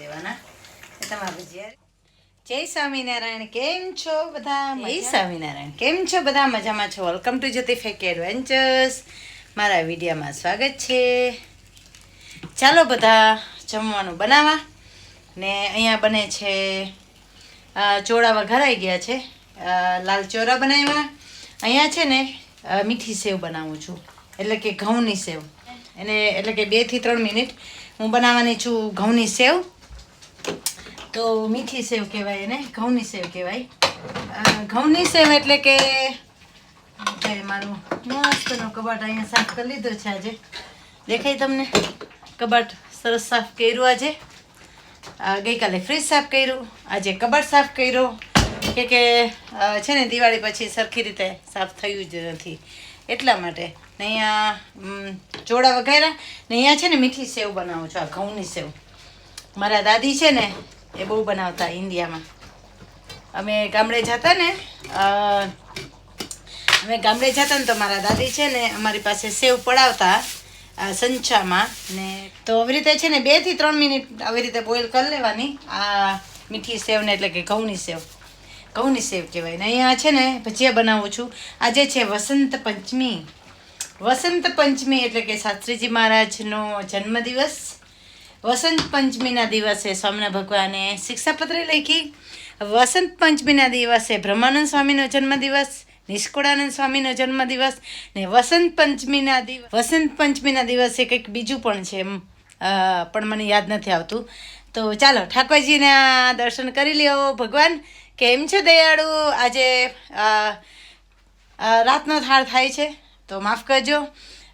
દેવાના. તમારા ભજીયા જય સ્વામિનારાયણ કેમ છો બધા? જય સ્વામિનારાયણ કેમ છો બધા? મજામાં છો? Welcome to Jyoti fake adventures મારા વિડીયોમાં સ્વાગત છે. ચાલો બધા જમવાનું બનાવવા ને અહીંયા બને છે ચોળા વઘારાઈ ગયા છે. લાલ ચોરા બનાવ્યા. અહીંયા છે ને મીઠી સેવ બનાવું છું. એટલે કે ઘઉંની સેવ. એને એટલે કે બેથી ત્રણ મિનિટ હું બનાવવાની છું ઘઉંની સેવ. તો મીઠી સેવ કહેવાય એને, ઘઉંની સેવ કહેવાય. ઘઉંની સેવ એટલે કે અત્યારે મારું મસ્તનો કબાટ અહીંયા સાફ કરી લીધો છે આજે. દેખાય તમને? કબાટ સરસ સાફ કર્યું આજે. ગઈકાલે ફ્રીજ સાફ કર્યું, આજે કબાટ સાફ કર્યો. કે કે છે ને, દિવાળી પછી સરખી રીતે સાફ થયું જ નથી. એટલા માટે ને અહીંયા ચોળા વઘાર્યા ને અહીંયા છે ને મીઠી સેવ બનાવું છું, આ ઘઉંની સેવ. મારા દાદી છે ને એ બહુ બનાવતા ઇન્ડિયામાં. અમે ગામડે જતા ને અમે ગામડે જતા ને તો મારા દાદી છે ને અમારી પાસે સેવ પડાવતા સંચામાં ને તો આવી રીતે છે ને બેથી ત્રણ મિનિટ આવી રીતે બોઇલ કરી લેવાની. આ મીઠી સેવને એટલે કે ઘઉંની સેવ. ઘઉંની સેવ કહેવાય. ને અહીંયા છે ને ભજીયા બનાવું છું. આજે છે વસંત પંચમી. વસંત પંચમી એટલે કે શાસ્ત્રીજી મહારાજનો જન્મદિવસ. વસંત પંચમીના દિવસે સ્વામિના ભગવાને શિક્ષાપત્ર લખી, વસંત પંચમીના દિવસે બ્રહ્માનંદ સ્વામીનો જન્મદિવસ નિષ્કુળાનંદ સ્વામીનો જન્મદિવસ ને વસંત પંચમીના દિવસ વસંત પંચમીના દિવસે કંઈક બીજું પણ છે એમ. પણ મને યાદ નથી આવતું. તો ચાલો, ઠાકોરજીના દર્શન કરી લ્યો. ભગવાન, કેમ છે દયાળુ? આજે રાતનો થાળ થાય છે, તો માફ કરજો.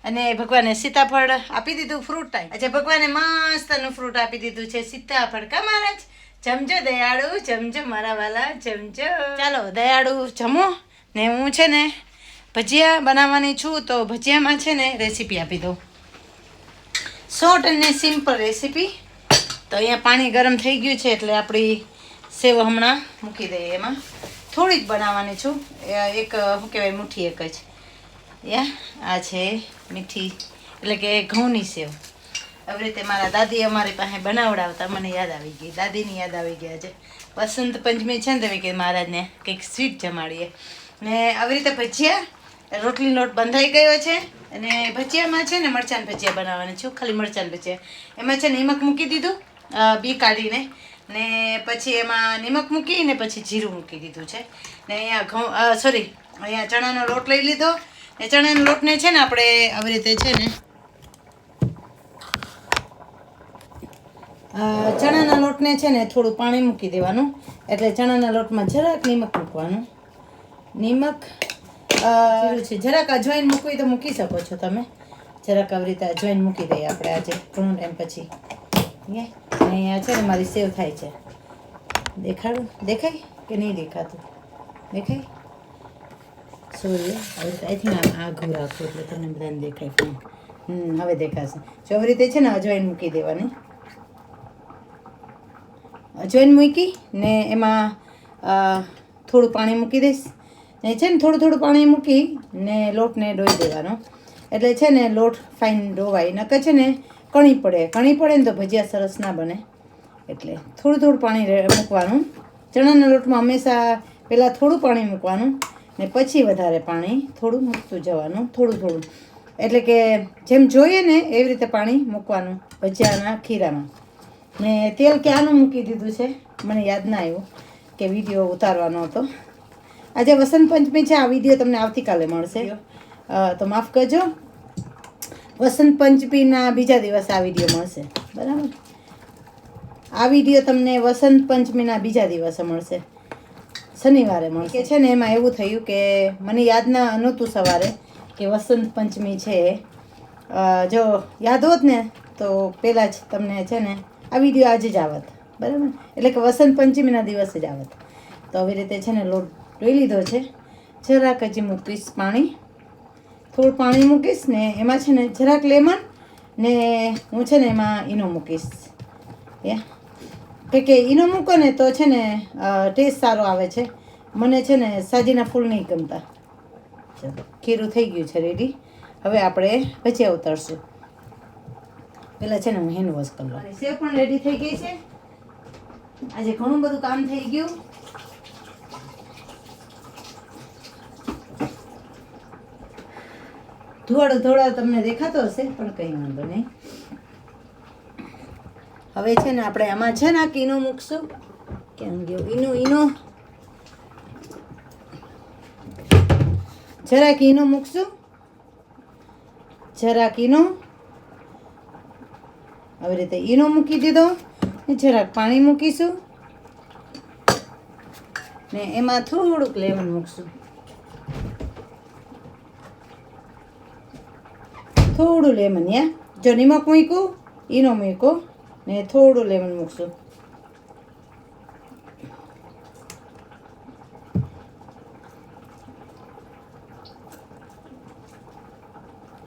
અને ભગવાને સીતાફળ આપી દીધું ફ્રૂટ ટાઈમ આજે ભગવાને મસ્તનું ફ્રૂટ આપી દીધું છે. સીતાફળ કા મહારાજ? જમજો દયાળુ, જમજો મારા વાલા, જમજો. ચાલો, દયાળુ, જમો. ને હું છે ને ભજીયા બનાવવાની છું, તો ભજીયામાં છે ને રેસીપી આપી દઉં. શોર્ટ અને સિમ્પલ રેસીપી તો અહીંયા પાણી ગરમ થઈ ગયું છે, એટલે આપણી સેવ હમણાં મૂકી દઈએ એમાં. થોડી જ બનાવવાની છું. એક, શું કહેવાય, મુઠ્ઠી એક જ. યા, આ છે મીઠી, એટલે કે ઘઉંની સેવ. આવી રીતે મારા દાદી અમારી પાસે બનાવડાવતા, મને યાદ આવી ગઈ. દાદીની યાદ આવી ગયા છે વસંત પંચમી છે ને તમે કે મહારાજને કંઈક સ્વીટ જમાડીએ. ને આવી રીતે ભજીયા, રોટલી લોટ બંધાઈ ગયો છે, અને ભજીયામાં છે ને મરચાં ભજીયા બનાવવાના છું, ખાલી મરચાં ભજીયા. એમાં છે નિમક મૂકી દીધું બી કાઢીને. ને પછી એમાં નિમક મૂકી ને પછી જીરું મૂકી દીધું છે. ને અહીંયા ઘઉં સોરી અહીંયા ચણાનો લોટ લઈ લીધો ને ચણાના લોટને છે ને આપણે આવી રીતે છે ને ચણાના લોટને છે ને થોડું પાણી મૂકી દેવાનું. એટલે ચણાના લોટમાં જરાક નિમક મૂકવાનું. નિમક છે? જરાક અજવાઈન મૂકવી તો મૂકી શકો છો તમે. જરાક આવી રીતે અજવાઈન મૂકી દઈએ આપણે આજે ઘણો ટાઈમ પછી. અહીંયા છે ને મારી સેવ થાય છે. દેખાડું? દેખાય કે નહીં દેખાતું? દેખાય? સોરી આઈ થિંક આ ઘુર રાખું એટલે તમને બધાને દેખાય ફાઇન હવે દેખાશે. જો તે છે ને અજવાઈન મૂકી દેવાની. અજવાઈન મૂકી ને એમાં થોડું પાણી મૂકી દઈશ. ને છે ને, થોડું થોડું પાણી મૂકી ને લોટને ડોઈ દેવાનો. એટલે છે ને, લોટ ફાઇન ડોવાય. નકર છે ને, કણી પડે. કણી પડે ને તો ભજીયા સરસ ના બને. એટલે થોડું થોડું પાણી મૂકવાનું. ચણાના લોટમાં હંમેશા પહેલાં થોડું પાણી મૂકવાનું. ને પછી વધારે પાણી થોડું મૂકતું જવાનું થોડું થોડું. એટલે કે જેમ જોઈએ ને એવી રીતે પાણી મૂકવાનું ભજીયાના ખીરામાં. ને તેલ ક્યાંનું મૂકી દીધું છે? મને યાદ ના આવ્યું કે વીડિયો ઉતારવાનો હતો. આજે વસંત પંચમી છે આ વીડિયો તમને આવતીકાલે મળશે. તો માફ કરજો. વસંત પંચમીના બીજા દિવસે આ વીડિયો મળશે. બરાબર? આ વીડિયો તમને વસંત પંચમીના બીજા દિવસે મળશે. શનિવારે મળશે. કે છે ને એમાં એવું થયું કે મને યાદ ના, નહોતું સવારે કે વસંત પંચમી છે. જો યાદ હોત ને તો પહેલાં જ તમને છે ને આ વીડિયો આજે જ આવત. બરાબર? એટલે કે વસંત પંચમીના દિવસે જ આવત. તો આવી રીતે છે ને લોટ ધોઈ લીધો છે. જરાક હજી મૂકીશ પાણી. થોડું પાણી મૂકીશ ને એમાં છે ને જરાક લેમન ને હું છે ને એમાં ઈનો મૂકીશ. યા. કે કે ઈનો મૂકો ને તો છે ને ટેસ્ટ સારો આવે છે. મને છે ને સાજીના ફૂલ નહીં ગમતા. ખીરું થઈ ગયું છે રેડી હવે આપણે ભજીયા ઉતારશું. પહેલાં છે ને હું હેન્ડ વોશ કરી લઉં. સેવ પણ રેડી થઈ ગઈ છે. આજે ઘણું બધું કામ થઈ ગયું. ધોળો ધોળો તમને દેખાતો હશે, પણ કંઈ વાંધો નહીં. હવે છે ને આપણે આમાં છે ને આ કીનો મૂકશું. કેમ ગયો ઈનો ઈનો. જરાક ઈનો મૂકશું. જરાક ઈનો. આવી રીતે ઈનો મૂકી દીધો. ને જરાક પાણી મૂકીશું. ને એમાં થોડુંક લેમન મૂકશું. થોડું લેમન યા જો નિમક મૂક્યું, ઈનો મૂકો ને થોડું લેમન મૂકશું.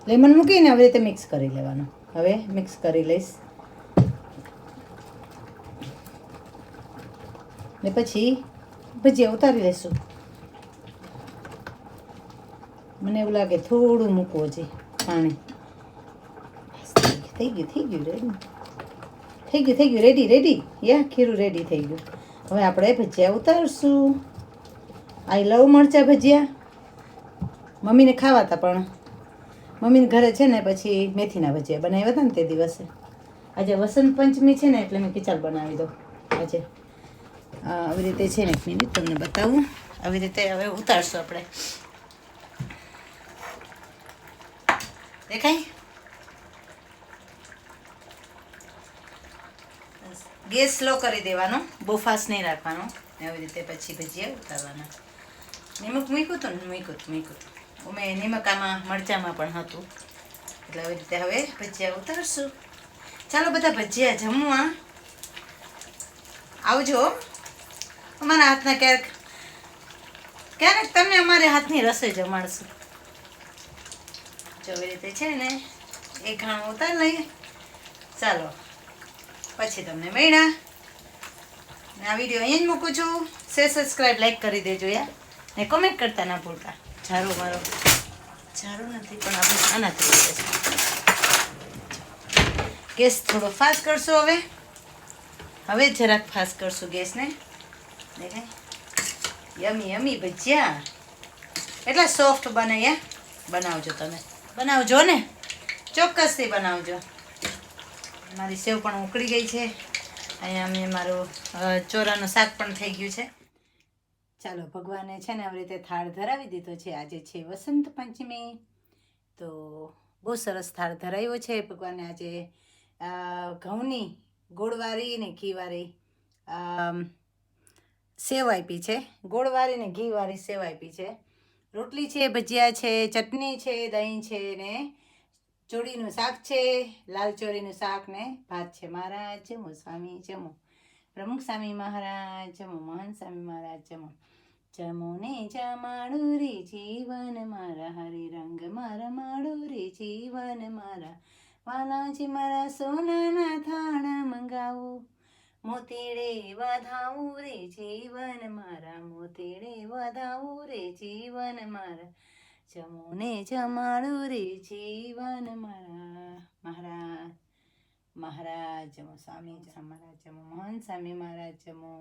લેમન મૂકીને આવી રીતે મિક્સ કરી લેવાનું. હવે મિક્સ કરી લઈશ. ને પછી ભજીયા ઉતારી લઈશું. મને એવું લાગે થોડું મૂકવું છે પાણી. થઈ ગયું થઈ ગયું, રેડી. થઈ ગયું થઈ ગયું. રેડી રેડી યા ખીરું રેડી થઈ ગયું. હવે આપણે ભજીયા ઉતારશું. આઈ લવ મરચા ભજીયા. મમ્મીને ખાવા હતા પણ. મમ્મીને ઘરે છે ને પછી મેથીના ભજીયા બનાવ્યા હતા ને તે દિવસે. આજે વસંત પંચમી છે ને એટલે મેં કિચાલ બનાવી દઉં. આજે. આવી રીતે છે ને એક મિનિટ, તમને બતાવું. આવી રીતે હવે ઉતારશું આપણે. દેખાય? ગેસ સ્લો કરી દેવાનો બહુ ફાસ્ટ નહીં રાખવાનો. આવી રીતે પછી ભજીયા ઉતારવાના. નિમક મૂક્યું હતું ને? મૂક્યું હતું મૂક્યું હતું. અમે નિમક આમાં મરચામાં પણ હતું. એટલે આવી રીતે હવે ભજીયા ઉતારશું. ચાલો બધા ભજીયા જમવા. આવજો અમારા હાથના ક્યારેક ક્યારેક તમને અમારે હાથની રસોઈ જમાડશું. જો આવી રીતે છે ને, એ ખાણું ઉતાર લઈએ. ચાલો. પછી તમને મળ્યા આ વીડિયો અહીંયા જ મૂકું છું. શેર સબસ્ક્રાઈબ લાઈક કરી દેજો યાર. ને કોમેન્ટ કરતા ના ભૂલતા. ઝારો મારો ઝારો નથી, પણ આપણે આનાથી ગેસ થોડો ફાસ્ટ કરશો હવે. હવે જરાક ફાસ્ટ કરશું ગેસને. યમી યમી ભજીયા. એટલા સોફ્ટ બને યા. બનાવજો તમે. બનાવજો ને. ચોક્કસથી બનાવજો. મારી સેવ પણ ઉકળી ગઈ છે. અહીંયા મેં મારું ચોરાનું શાક પણ થઈ ગયું છે. ચાલો ભગવાને છે ને આવી રીતે થાળ ધરાવી દીધો છે. આજે છે વસંત પંચમી. તો બહુ સરસ થાળ ધરાવ્યો છે. ભગવાને આજે ઘઉંની ગોળવાળી ને અમ, સેવ આપી છે. ગોળવારી ને ઘીવાળી સેવ આપી છે. રોટલી છે ભજીયા છે ચટણી છે દહીં છે ને ચોળીનું શાક છે, લાલ ચોરીનું શાક ને ભાત છે. મહારાજ, જમો સ્વામી, જમો. પ્રમુખ સ્વામી મહારાજ, જમો. મહાન સ્વામી મહારાજ, જમો. જમો ને જમાડું રે જીવન મારા હરે રંગ મારા, માડું રે જીવન મારા. વાલાજી મારા સોનાના થાણા મંગાવું. મોતીડે વધાવું રે જીવન મારા, મોતીડે વધાવું રે જીવન મારા. જમોને જમાડું રે જીવન મારા મહારાજ મહારાજ જમો સ્વામી મહારાજ જમો મોહન સ્વામી મહારાજ જમો